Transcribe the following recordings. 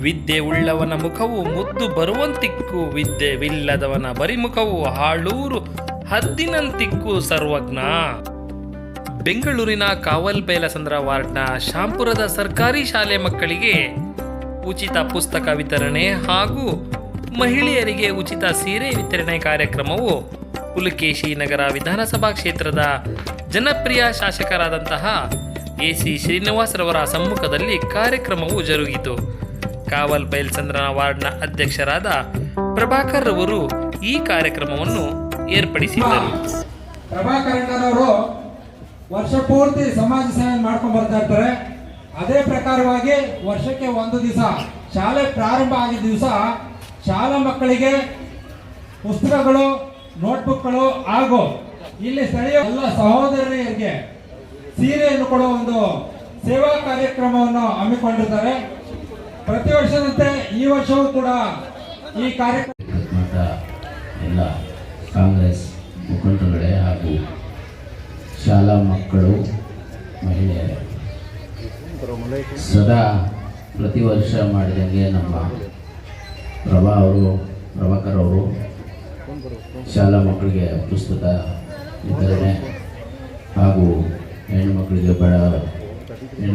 ವಿದ್ಯೆ ಉಳ್ಳವನ ಮುಖವು ಮುದ್ದು ಬರುವಂತಿಕ್ಕು ವಿದ್ಯೆವಿಲ್ಲದವನ ಬರಿಮುಖವು ಹಾಳೂರು ಹದ್ದಿನಂತಿಕ್ಕು ಸರ್ವಜ್ಞ. ಬೆಂಗಳೂರಿನ ಕಾವಲ್ ಬೇಲಸಂದ್ರ ವಾರ್ಡ್ನ ಶಾಂಪುರದ ಸರ್ಕಾರಿ ಶಾಲೆ ಮಕ್ಕಳಿಗೆ ಉಚಿತ ಪುಸ್ತಕ ವಿತರಣೆ ಹಾಗೂ ಮಹಿಳೆಯರಿಗೆ ಉಚಿತ ಸೀರೆ ವಿತರಣೆ ಕಾರ್ಯಕ್ರಮವು ಪುಲಕೇಶಿ ನಗರ ವಿಧಾನಸಭಾ ಕ್ಷೇತ್ರದ ಜನಪ್ರಿಯ ಶಾಸಕರಾದಂತಹ ಎ ಸಿ ಶ್ರೀನಿವಾಸರವರ ಸಮ್ಮುಖದಲ್ಲಿ ಕಾರ್ಯಕ್ರಮವು ಜರುಗಿತು. ಕಾವಲ್ ಬೈಲ್ಸಂದ್ರನ ವಾರ್ಡ್ನ ಅಧ್ಯಕ್ಷರಾದ ಪ್ರಭಾಕರ್ ರವರು ಈ ಕಾರ್ಯಕ್ರಮವನ್ನು ಏರ್ಪಡಿಸಿದ್ದರು. ಪ್ರಭಾಕರಣ್ಣನವರು ವರ್ಷ ಪೂರ್ತಿ ಸಮಾಜ ಸೇವೆ ಮಾಡ್ಕೊಂಡು ಬರ್ತಾ ಇರ್ತಾರೆ. ಅದೇ ಪ್ರಕಾರವಾಗಿ ವರ್ಷಕ್ಕೆ ಒಂದು ದಿವಸ ಶಾಲೆ ಪ್ರಾರಂಭ ಆಗಿದ ದಿವಸ ಶಾಲಾ ಮಕ್ಕಳಿಗೆ ಪುಸ್ತಕಗಳು, ನೋಟ್ಬುಕ್ಗಳು ಹಾಗೂ ಇಲ್ಲಿ ಸ್ಥಳೀಯ ಎಲ್ಲ ಸಹೋದರಿಯರಿಗೆ ಸೀರೆಯನ್ನು ಕೊಡುವ ಒಂದು ಸೇವಾ ಕಾರ್ಯಕ್ರಮವನ್ನು ಹಮ್ಮಿಕೊಂಡಿರ್ತಾರೆ. ಪ್ರತಿ ವರ್ಷದಂತೆ ಈ ವರ್ಷವೂ ಕೂಡ ಈ ಕಾರ್ಯಕ್ರಮ ಎಲ್ಲ ಕಾಂಗ್ರೆಸ್ ಮುಖಂಡರುಗಳೇ ಹಾಗೂ ಶಾಲಾ ಮಕ್ಕಳು, ಮಹಿಳೆಯರೇ, ಸದಾ ಪ್ರತಿ ವರ್ಷ ಮಾಡಿದಂಗೆ ನಮ್ಮ ಪ್ರಭಾ ಅವರು, ಪ್ರಭಾಕರ್ ಅವರು ಶಾಲಾ ಮಕ್ಕಳಿಗೆ ಪುಸ್ತಕ ವಿತರಣೆ ಹಾಗೂ ಹೆಣ್ಣುಮಕ್ಕಳಿಗೆ ಬಡ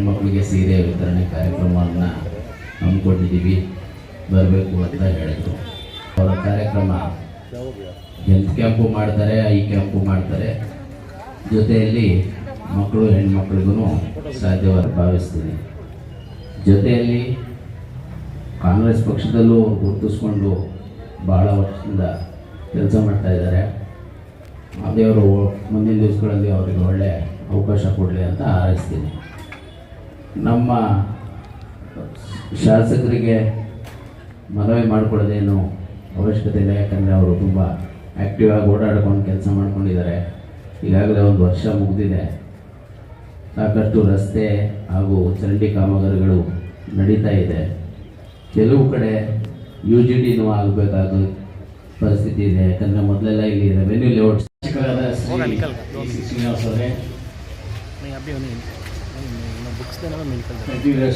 ಮಕ್ಕಳಿಗೆ ಸೀರೆ ವಿತರಣೆ ಕಾರ್ಯಕ್ರಮವನ್ನು ಹಮ್ಮಿಕೊಂಡಿದ್ದೀವಿ. ಬರಬೇಕು ಅಂತ ಹೇಳಿದರು. ಅವರ ಕಾರ್ಯಕ್ರಮ ಹೆಲ್ತ್ ಕ್ಯಾಂಪು ಮಾಡ್ತಾರೆ ಐ ಕ್ಯಾಂಪು ಮಾಡ್ತಾರೆ. ಜೊತೆಯಲ್ಲಿ ಮಕ್ಕಳು, ಹೆಣ್ಮಕ್ಳಿಗೂ ಸಾಧ್ಯವಾಗಿ ಭಾವಿಸ್ತೀನಿ. ಜೊತೆಯಲ್ಲಿ ಕಾಂಗ್ರೆಸ್ ಪಕ್ಷದಲ್ಲೂ ಗುರುತಿಸ್ಕೊಂಡು ಬಹಳ ವರ್ಷದಿಂದ ಕೆಲಸ ಮಾಡ್ತಾ ಇದ್ದಾರೆ. ದೇವರು ಮುಂದಿನ ದಿವಸಗಳಲ್ಲಿ ಅವರಿಗೆ ಒಳ್ಳೆಯ ಅವಕಾಶ ಕೊಡಲಿ ಅಂತ ಹಾರೈಸ್ತೀನಿ. ನಮ್ಮ ಶಾಸಕರಿಗೆ ಮನವಿ ಮಾಡಿಕೊಳ್ಳೋದೇನು ಅವಶ್ಯಕತೆ ಇಲ್ಲ, ಯಾಕಂದರೆ ಅವರು ತುಂಬ ಆ್ಯಕ್ಟಿವ್ ಆಗಿ ಓಡಾಡ್ಕೊಂಡು ಕೆಲಸ ಮಾಡ್ಕೊಂಡಿದ್ದಾರೆ. ಈಗಾಗಲೇ ಒಂದು ವರ್ಷ ಮುಗಿದಿದೆ. ಸಾಕಷ್ಟು ರಸ್ತೆ ಹಾಗೂ ಚರಂಡಿ ಕಾಮಗಾರಿಗಳು ನಡೀತಾ ಇದೆ. ಕೆಲವು ಕಡೆ ಯು ಜಿ ಡಿನೂ ಆಗಬೇಕಾದ ಪರಿಸ್ಥಿತಿ ಇದೆ. ಯಾಕಂದರೆ ಮೊದಲೆಲ್ಲ ಇಲ್ಲಿ ರೆವೆನ್ಯೂ ಲೇಔಟ್ ಶ್ರೀನಿವಾಸ್ ಅವರೇ.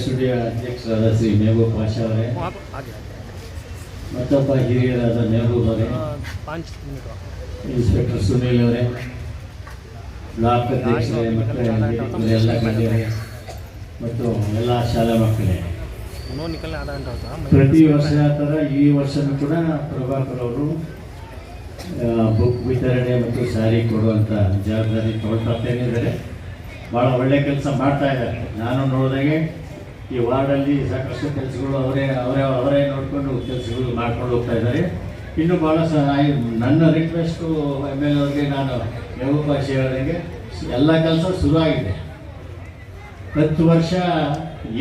ಸ್ಟುಡಿಯೋ ಅಧ್ಯಕ್ಷರಾದ ಶ್ರೀ ಮೆಹಬೂಬ್ ಪಾಷಾ ಅವರೇ ಮತ್ತೊಬ್ಬ ಹಿರಿಯರಾದ ಮೆಹಬೂಬ್ ಅವರೇ, ಇನ್ಸ್ಪೆಕ್ಟರ್ ಸುನೀಲ್ ಅವರೇ, ಬ್ಲಾಕ್ ಅಧ್ಯಕ್ಷರೇ ಮತ್ತು ಎಲ್ಲ ಗಣ್ಯರೇ ಮತ್ತು ಎಲ್ಲ ಶಾಲಾ ಮಕ್ಕಳೇ, ಪ್ರತಿ ವರ್ಷ ಥರ ಈ ವರ್ಷನೂ ಕೂಡ ಪ್ರಭಾಕರ್ ಅವರು ಬುಕ್ ವಿತರಣೆ ಮತ್ತು ಸಾರಿ ಕೊಡುವಂಥ ಜವಾಬ್ದಾರಿ ತೊಗೊಳ್ತಾ ಇದ್ದಾರೆ. ಭಾಳ ಒಳ್ಳೆ ಕೆಲಸ ಮಾಡ್ತಾ ಇದ್ದಾರೆ. ನಾನು ನೋಡಿದಾಗೆ ಈ ವಾರ್ಡಲ್ಲಿ ಸಾಕಷ್ಟು ಕೆಲಸಗಳು ಅವರೇ ಅವರೇ ಅವರೇ ನೋಡಿಕೊಂಡು ಕೆಲಸಗಳು ಮಾಡ್ಕೊಂಡು ಹೋಗ್ತಾ ಇದ್ದಾರೆ. ಇನ್ನು ಭಾಳ ಸಹ ನನ್ನ ರಿಕ್ವೆಸ್ಟು ಎಂ ಎಲ್ ನಾನು ಯಾವ ಭಾಷೆ ಅವರಿಗೆ, ಎಲ್ಲ ಕೆಲಸ ಶುರು ಆಗಿದೆ ಹತ್ತು ವರ್ಷ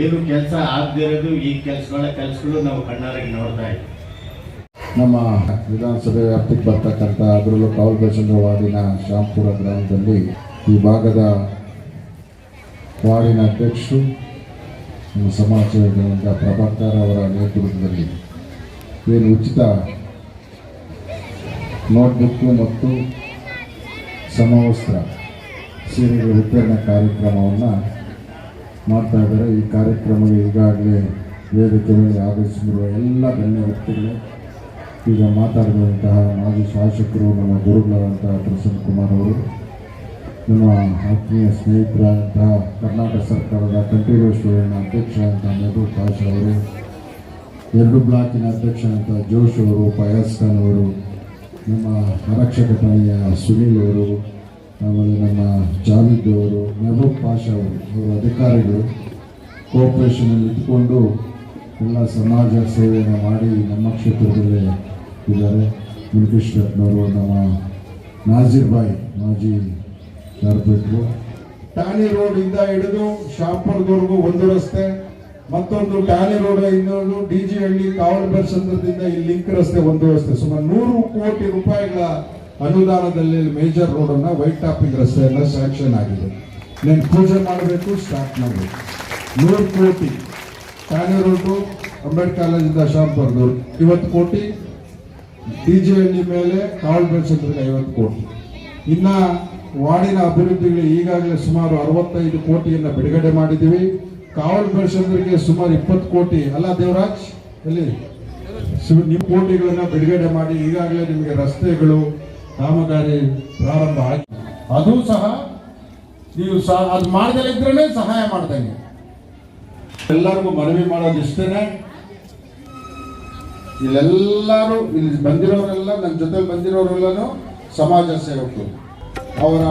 ಏನು ಕೆಲಸ ಆಗದಿರೋದು ಈ ಕೆಲಸಗಳ ಕೆಲಸಗಳು ನಾವು ಕಣ್ಣಾರಾಗಿ ನೋಡ್ತಾ ಇದ್ದೀವಿ. ನಮ್ಮ ವಿಧಾನಸಭೆ ವ್ಯಾಪ್ತಿಗೆ ಬರ್ತಕ್ಕಂಥ ಅದರಲ್ಲೂ ಕಾವಲ್ಬೇಸಂದ್ರ ವಾರ್ಡಿನ ಶ್ಯಾಮ್ಪುರ ಗ್ರಾಮದಲ್ಲಿ ಈ ಭಾಗದ ವಾರ್ಡಿನ ಅಧ್ಯಕ್ಷರು, ನಮ್ಮ ಸಮಾಜ ಸೇವಕರಾದ ಪ್ರಭಾಕರ್ ಅವರ ನೇತೃತ್ವದಲ್ಲಿ ಏನು ಉಚಿತ ನೋಟ್ಬುಕ್ಕು ಮತ್ತು ಸಮವಸ್ತ್ರ ಸೀರೆಗಳ ವಿತರಣೆ ಕಾರ್ಯಕ್ರಮವನ್ನು ಮಾಡ್ತಾ ಇದ್ದಾರೆ. ಈ ಕಾರ್ಯಕ್ರಮಕ್ಕೆ ಈಗಾಗಲೇ ವೇದಿಕೆ ಮೇಲೆ ಆಗಮಿಸಿರುವ ಎಲ್ಲ ಗಣ್ಯ ವ್ಯಕ್ತಿಗಳು ಈಗ ಮಾತಾಡಿದಂತಹ ಮಾಜಿ ಶಾಸಕರು, ನಮ್ಮ ಗುರುಗಳಾದಂತಹ ಪ್ರಸನ್ನ ಕುಮಾರ್ ಅವರು ನಮ್ಮ ಆತ್ಮೀಯ ಸ್ನೇಹಿತರಾದಂತಹ ಕರ್ನಾಟಕ ಸರ್ಕಾರದ ಕಂಟಿನ್ಯೂಸ್ ಅಧ್ಯಕ್ಷ ಅಂತ ಮೆಹಬೂಬ್ ಪಾಷಾ ಅವರು, ಎರಡು ಬ್ಲಾಕಿನ ಅಂತ ಜೋಶ್ ಅವರು, ಫಯಾಜ್ ಖಾನ್ ಅವರು, ನಮ್ಮ ಆರಕ್ಷಕ ಠಾಣೆಯ ಸುನೀಲ್ ಅವರು, ಆಮೇಲೆ ನಮ್ಮ ಜಾವೀದ್ ಅವರು ಮೆಹಬೂಬ್ ಪಾಷಾ ಅವರು ಅವರು ಅಧಿಕಾರಿಗಳು ಕೋಪರೇಷನಲ್ಲಿ ಇಟ್ಕೊಂಡು ಎಲ್ಲ ಸಮಾಜ ಸೇವೆಯನ್ನು ಮಾಡಿ ನಮ್ಮ ಕ್ಷೇತ್ರದಲ್ಲೇ ಇದ್ದಾರೆ. ಮುರುಗೇಶ್ ರತ್ನವರು ನಮ್ಮ ನಾಜೀರ್ ಬಾಯ್ ಮಾಜಿ ಕಾರ್ಪೊರೇಟ್ರು ರೋಡ್ ಇಂದ ಹಿಡಿದು ಶಾಪುರದವರೆಗೂ ಒಂದು ರಸ್ತೆ, ಮತ್ತೊಂದು ಟಾಣಿ ರೋಡ್ ಇನ್ನೊಂದು ಡಿ ಜಿ ಹಳ್ಳಿ ಕಾವಲು ಬೆರ್ಸಂದ್ರದಿಂದ ಈ ಲಿಂಕ್ ರಸ್ತೆ ಒಂದು ರಸ್ತೆ. ಸುಮಾರು ನೂರು ಕೋಟಿ ರೂಪಾಯಿಗಳ ಅನುದಾನದಲ್ಲಿ ಮೇಜರ್ ರೋಡ್ ಅನ್ನ ವೈಟ್ ಟಾಪಿಂಗ್ ರಸ್ತೆಯನ್ನ ಸ್ಯಾಂಕ್ಷನ್ ಆಗಿದೆ. నేను ಪೂಜೆ ಮಾಡಬೇಕು, ಸ್ಟಾರ್ಟ್ ಮಾಡಬೇಕು. ನೂರು ಕೋಟಿ. ಟಾನಿ ರೋಡು ಅಂಬೇಡ್ ಕಾಲೇಜಿಂದ ಶಾಂಪುರದವ್ರು ಇವತ್ತು ಕೋಟಿ. ಡಿ ಜಿ ಹಳ್ಳಿ ಮೇಲೆ ಕಾವಲ್ ಸಂದ್ರಕ್ಕೆ ಐವತ್ತು ಕೋಟಿ. ಇನ್ನ ವಾರ್ಡಿನ ಅಭಿವೃದ್ಧಿಗೆ ಈಗಾಗಲೇ ಸುಮಾರು ಅರವತ್ತೈದು ಕೋಟಿಯನ್ನು ಬಿಡುಗಡೆ ಮಾಡಿದ್ದೀವಿ. ಕಾವಲ್ ಬೆಳ್ಸಂದ್ರಿಗೆ ಸುಮಾರು ಇಪ್ಪತ್ತು ಕೋಟಿ. ಅಲ್ಲ ದೇವರಾಜ್, ಎಲ್ಲಿ? ನಿಮ್ಮ ಕೋಟಿಗಳನ್ನು ಬಿಡುಗಡೆ ಮಾಡಿ ಈಗಾಗಲೇ ನಿಮಗೆ ರಸ್ತೆಗಳು, ಕಾಮಗಾರಿ ಪ್ರಾರಂಭ ಆಗಿ ಅದು ಸಹ ನೀವು ಸಹ ಅದು ಮಾಡದೇ ಇದ್ರೇ ಸಹಾಯ ಮಾಡ್ದಂಗೆ. ಎಲ್ಲರಿಗೂ ಮನವಿ ಮಾಡೋದು ಇಷ್ಟೇನೆ. ಇಲ್ಲೆಲ್ಲರೂ ಇಲ್ಲಿ ಬಂದಿರೋರೆಲ್ಲ ನನ್ನ ಜೊತೆ ಬಂದಿರೋರೆಲ್ಲನೂ ಸಮಾಜ ಸೇವಕರು. ಅವರ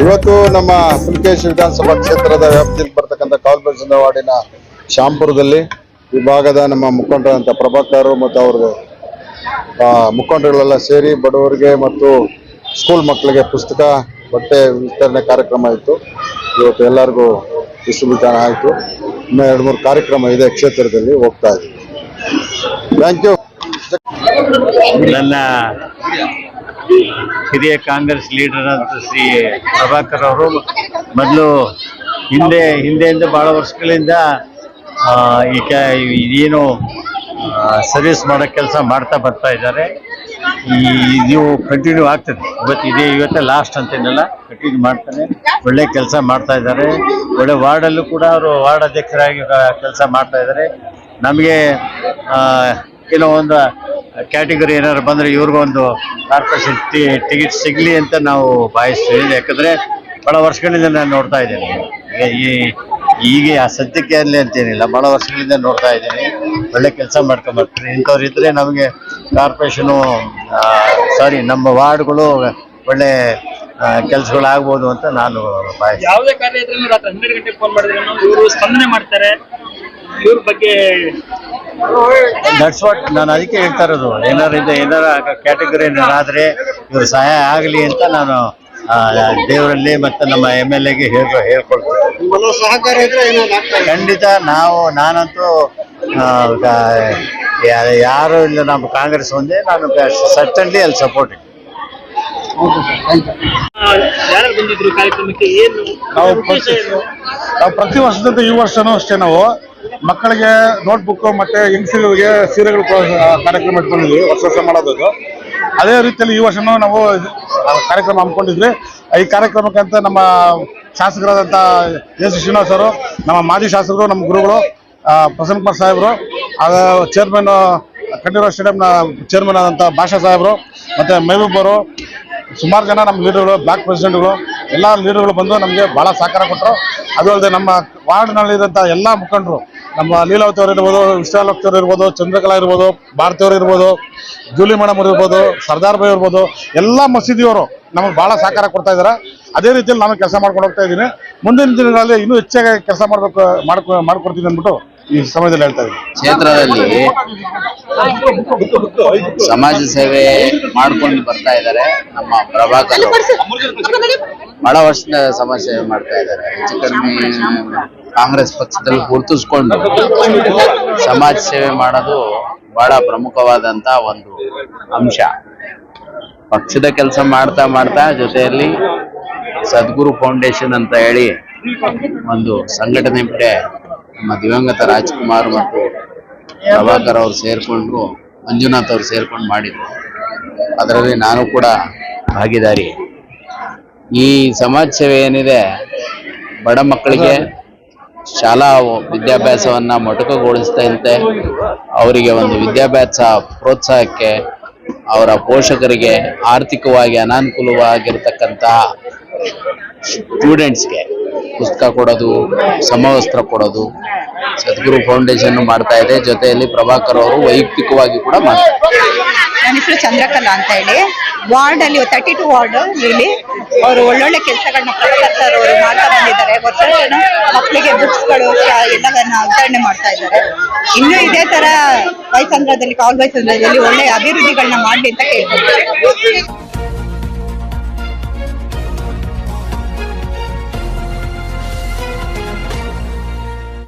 ಇವತ್ತು ನಮ್ಮ ಪುಲಕೇಶ್ ವಿಧಾನಸಭಾ ಕ್ಷೇತ್ರದ ವ್ಯಾಪ್ತಿಯಲ್ಲಿ ಬರ್ತಕ್ಕಂಥ ಕಾರ್ಪೊರೇಷನ್ ವಾರ್ಡಿನ ಶಾಂಪುರದಲ್ಲಿ ಈ ಭಾಗದ ನಮ್ಮ ಮುಖಂಡರಂತ ಪ್ರಭಾಕರ್ ಮತ್ತು ಅವ್ರ ಆ, ಮುಖಂಡರುಗಳೆಲ್ಲ ಸೇರಿ ಬಡವರಿಗೆ ಮತ್ತು ಸ್ಕೂಲ್ ಮಕ್ಕಳಿಗೆ ಪುಸ್ತಕ ಬಟ್ಟೆ ವಿತರಣೆ ಕಾರ್ಯಕ್ರಮ ಇತ್ತು. ಇವತ್ತು ಎಲ್ಲರಿಗೂ ಡಿಸ್ಟ್ರಿಬ್ಯೂಷನ್ ಆಯಿತು. ಇನ್ನೂ ಎರಡು ಮೂರು ಕಾರ್ಯಕ್ರಮ ಇದೆ ಕ್ಷೇತ್ರದಲ್ಲಿ ಹೋಗ್ತಾ ಇದೆ. ಥ್ಯಾಂಕ್ ಯು ನನ್ನ ಹಿರಿಯ ಕಾಂಗ್ರೆಸ್ ಲೀಡರ್ ಅಂತ ಶ್ರೀ ಪ್ರಭಾಕರ್ ಅವರು ಮೊದಲು ಹಿಂದೆ, ಹಿಂದೆಯಿಂದ ಭಾಳ ವರ್ಷಗಳಿಂದ ಈ ಕ ಇದೇನು ಸರ್ವಿಸ್ ಮಾಡೋ ಕೆಲಸ ಮಾಡ್ತಾ ಬರ್ತಾ ಇದ್ದಾರೆ. ಈ, ಇದು ಕಂಟಿನ್ಯೂ ಆಗ್ತದೆ. ಇವತ್ತು ಇದೇ, ಇವತ್ತೇ ಲಾಸ್ಟ್ ಅಂತೇನಲ್ಲ ಕಂಟಿನ್ಯೂ ಮಾಡ್ತಾನೆ ಒಳ್ಳೆ ಕೆಲಸ ಮಾಡ್ತಾ ಇದ್ದಾರೆ. ಒಳ್ಳೆ ವಾರ್ಡಲ್ಲೂ ಕೂಡ ಅವರು ವಾರ್ಡ್ ಅಧ್ಯಕ್ಷರಾಗಿ ಕೆಲಸ ಮಾಡ್ತಾ ಇದ್ದಾರೆ. ನಮಗೆ ಒಂದು ಕ್ಯಾಟಗರಿ ಏನಾದ್ರು ಬಂದರೆ ಇವ್ರಿಗೊಂದು ಕಾರ್ಪೊರೇಷನ್ ಟಿಕೆಟ್ ಸಿಗಲಿ ಅಂತ ನಾವು ಭಾವಿಸ್ತೀವಿ. ಯಾಕಂದರೆ ಬಹಳ ವರ್ಷಗಳಿಂದ ನಾನು ನೋಡ್ತಾ ಇದ್ದೇನೆ. ಈ ಈಗ ಸದ್ಯಕ್ಕೆ ಅಲ್ಲಿ ಅಂತೇನಿಲ್ಲ. ಭಾಳ ವರ್ಷಗಳಿಂದ ನೋಡ್ತಾ ಇದ್ದೀನಿ. ಒಳ್ಳೆ ಕೆಲಸ ಮಾಡ್ಕೊಂಬರ್ತಾರೆ ಇಂಥವ್ರು ಇದ್ದರೆ ನಮಗೆ ಕಾರ್ಪೊರೇಷನು ಸಾರಿ ನಮ್ಮ ವಾರ್ಡ್ಗಳು ಒಳ್ಳೆ ಕೆಲಸಗಳು ಆಗ್ಬೋದು ಅಂತ ನಾನು ಯಾವುದೇ ಕಾರ್ಯ ಇದ್ರೂ ರಾತ್ರಿ ಹನ್ನೆರಡು ಗಂಟೆಗೆ ಫೋನ್ ಮಾಡಿದ್ರೆ ಇವರು ಸ್ಪಂದನೆ ಮಾಡ್ತಾರೆ. ಇವ್ರ ಬಗ್ಗೆ ದಟ್ಸ್ ವಾಟ್ ನಾನು ಅದಕ್ಕೆ ಹೇಳ್ತಾ ಇರೋದು. ಏನಾರು ಇದೆ ಏನಾರ ಕ್ಯಾಟಗರಿ ಏನಾದ್ರೆ ಇವರು ಸಹಾಯ ಆಗಲಿ ಅಂತ ನಾನು ದೇವರಲ್ಲಿ ಮತ್ತೆ ನಮ್ಮ ಎಂ ಎಲ್ ಎಗೆ ಹೇಳ್ಕೊ ಹೇಳ್ಕೊಳ್ತೀನಿ ಸಹಕಾರ ಇದ್ರೆ ಖಂಡಿತ ನಾವು ನಾನಂತೂ ಆ, ಯಾರು ಇಲ್ಲ ನಮ್ಮ ಕಾಂಗ್ರೆಸ್ ಒಂದೇ ನಾನು ಸಟನ್ಲಿ ಅಲ್ಲಿ ಸಪೋರ್ಟ್ ಯಾರು ಬಂದಿದ್ರು ಕಾರ್ಯಕ್ರಮಕ್ಕೆ? ಏನು? ನಾವು ಉದ್ದೇಶ ಏನು? ನಾವು ಪ್ರತಿ ವರ್ಷದಂತೆ ಈ ವರ್ಷನೂ ಅಷ್ಟೇ ನಾವು. ಮಕ್ಕಳಿಗೆ ನೋಟ್ಬುಕ್ ಮತ್ತೆ ಹೆಂಗಸರಿಗೆ ಸೀರೆಗಳು ಕಾರ್ಯಕ್ರಮ ಇಟ್ಕೊಂಡಿದ್ವಿ ವರ್ಷ ವರ್ಷ ಮಾಡೋದು ಅದು. ರೀತಿಯಲ್ಲಿ ಈ ವರ್ಷನೂ ನಾವು ಕಾರ್ಯಕ್ರಮ ಹಮ್ಮಿಕೊಂಡಿದ್ವಿ ಈ ಕಾರ್ಯಕ್ರಮಕ್ಕೆ ಅಂತ ನಮ್ಮ ಶಾಸಕರಾದಂಥ ಎಸ್ ಶ್ರೀನಿವಾಸ್ ಅವರು, ನಮ್ಮ ಮಾಜಿ ಶಾಸಕರು, ನಮ್ಮ ಗುರುಗಳು ಪ್ರಸನ್ನ ಕುಮಾರ್ ಸಾಹೇಬರು ಚೇರ್ಮನ್ ಕಂಠೀರವ ಸ್ಟೇಡಿಯಂನ ಚೇರ್ಮನ್ ಆದಂಥ ಭಾಷಾ ಸಾಹೇಬರು, ಮತ್ತು ಮೆಹಬೂಬ್ ಅವರು, ಸುಮಾರು ಜನ ನಮ್ಮ ಲೀಡರ್ಗಳು ಬ್ಲಾಕ್ ಪ್ರೆಸಿಡೆಂಟ್ಗಳು ಎಲ್ಲ ಲೀಡರ್ಗಳು ಬಂದು ನಮಗೆ ಭಾಳ ಸಹಕಾರ ಕೊಟ್ಟರು ಅದು ಅಲ್ಲದೆ ನಮ್ಮ ವಾರ್ಡ್ನಲ್ಲಿರೋಂಥ ಎಲ್ಲ ಮುಖಂಡರು ನಮ್ಮ ಲೀಲಾವತಿ ಅವರು ಇರ್ಬೋದು, ವಿಶಾಲೋಕ್ತಿ ಅವರು ಇರ್ಬೋದು, ಚಂದ್ರಕಲಾ ಇರ್ಬೋದು, ಭಾರತಿ ಅವರು ಇರ್ಬೋದು, ಜೂಲಿ ಮೇಡಮ್ ಅವರು ಇರ್ಬೋದು, ಸರ್ದಾರ್ ಭಾಯ್ ಇರ್ಬೋದು, ಎಲ್ಲ ಮಸೀದಿಯವರು ನಮಗೆ ಭಾಳ ಸಹಕಾರ ಕೊಡ್ತಾ ಇದ್ದಾರೆ. ಅದೇ ರೀತಿಯಲ್ಲಿ ನಾನು ಕೆಲಸ ಮಾಡ್ಕೊಂಡು ಹೋಗ್ತಾ ಇದ್ದೀನಿ. ಮುಂದಿನ ದಿನಗಳಲ್ಲಿ ಇನ್ನೂ ಹೆಚ್ಚಾಗಿ ಕೆಲಸ ಮಾಡಬೇಕು, ಮಾಡ್ಕೊ, ಮಾಡ್ಕೊಡ್ತೀನಿ ಅಂದ್ಬಿಟ್ಟು ಈ ಸಮಯದಲ್ಲಿ ಹೇಳ್ತಾ ಇದ್ದೀನಿ. ಕ್ಷೇತ್ರದಲ್ಲಿ ಸಮಾಜ ಸೇವೆ ಮಾಡ್ಕೊಂಡು ಬರ್ತಾ ಇದ್ದಾರೆ ನಮ್ಮ ಪ್ರಭಾಕರ್ ಬಹಳ ವರ್ಷದ ಸಮಾಜ ಸೇವೆ ಮಾಡ್ತಾ ಇದ್ದಾರೆ. ಹೆಚ್ಚು ಕಡಿಮೆ ಕಾಂಗ್ರೆಸ್ ಪಕ್ಷದಲ್ಲಿ ಗುರುತಿಸ್ಕೊಂಡು ಸಮಾಜ ಸೇವೆ ಮಾಡೋದು ಬಹಳ ಪ್ರಮುಖವಾದಂತ ಒಂದು ಅಂಶ. ಪಕ್ಷದ ಕೆಲಸ ಮಾಡ್ತಾ ಮಾಡ್ತಾ ಜೊತೆಯಲ್ಲಿ ಸದ್ಗುರು ಫೌಂಡೇಶನ್ ಅಂತ ಹೇಳಿ ಒಂದು ಸಂಘಟನೆ ಬಿಟ್ಟೆ ನಮ್ಮ ದಿವಂಗತ ರಾಜ್ಕುಮಾರ್ ಮತ್ತು ಪ್ರಭಾಕರ್ ಅವರು ಸೇರ್ಕೊಂಡ್ರು, ಮಂಜುನಾಥ್ ಅವರು ಸೇರ್ಕೊಂಡು ಮಾಡಿದ್ರು. ಅದರಲ್ಲಿ ನಾನು ಕೂಡ ಭಾಗಿದಾರಿ. ಈ ಸಮಾಜ ಸೇವೆ ಏನಿದೆ, ಬಡ ಮಕ್ಕಳಿಗೆ ಶಾಲಾ ವಿದ್ಯಾಭ್ಯಾಸವನ್ನ ಮೊಟಕುಗೊಳಿಸಿದಂತೆ ಅವರಿಗೆ ಒಂದು ವಿದ್ಯಾಭ್ಯಾಸ ಪ್ರೋತ್ಸಾಹಕ್ಕೆ ಅವರ ಪೋಷಕರಿಗೆ ಆರ್ಥಿಕವಾಗಿ ಅನಾನುಕೂಲವಾಗಿರ್ತಕ್ಕಂತಹ ಸ್ಟೂಡೆಂಟ್ಸ್ಗೆ ಪುಸ್ತಕ ಕೊಡೋದು, ಸಮವಸ್ತ್ರ ಕೊಡೋದು, ಸದ್ಗುರು ಫೌಂಡೇಶನ್ ಮಾಡ್ತಾ ಇದೆ. ಜೊತೆಯಲ್ಲಿ ಪ್ರಭಾಕರ್ ಅವರು ವೈಯಕ್ತಿಕವಾಗಿ ಕೂಡ ಮಾಡ್ತಾರೆ ನನ್ನ ಹೆಸರು ಚಂದ್ರಕಲಾ ಅಂತ ಹೇಳಿ. ವಾರ್ಡ್ ಅಲ್ಲಿ ತರ್ಟಿ ಟು ವಾರ್ಡ್ ಇಲ್ಲಿ ಅವರು ಒಳ್ಳೊಳ್ಳೆ ಕೆಲಸಗಳನ್ನ ಪ್ರಭಾಕರ್ ಅವರು ಮಾಡ್ತಾ ಬಂದಿದ್ದಾರೆ. ಮಕ್ಕಳಿಗೆ ಬುಕ್ಸ್ಗಳು ಎಲ್ಲವನ್ನ ವಿತರಣೆ ಮಾಡ್ತಾ ಇದ್ದಾರೆ. ಇನ್ನೂ ಇದೇ ತರ ವೈಸಂದ್ರದಲ್ಲಿ ಕಾಲ್ ವೈಸಂದ್ರದಲ್ಲಿ ಒಳ್ಳೆ ಅಭಿವೃದ್ಧಿಗಳನ್ನ ಮಾಡಲಿ ಅಂತ ಕೇಳ್ಕೊಳ್ತಾರೆ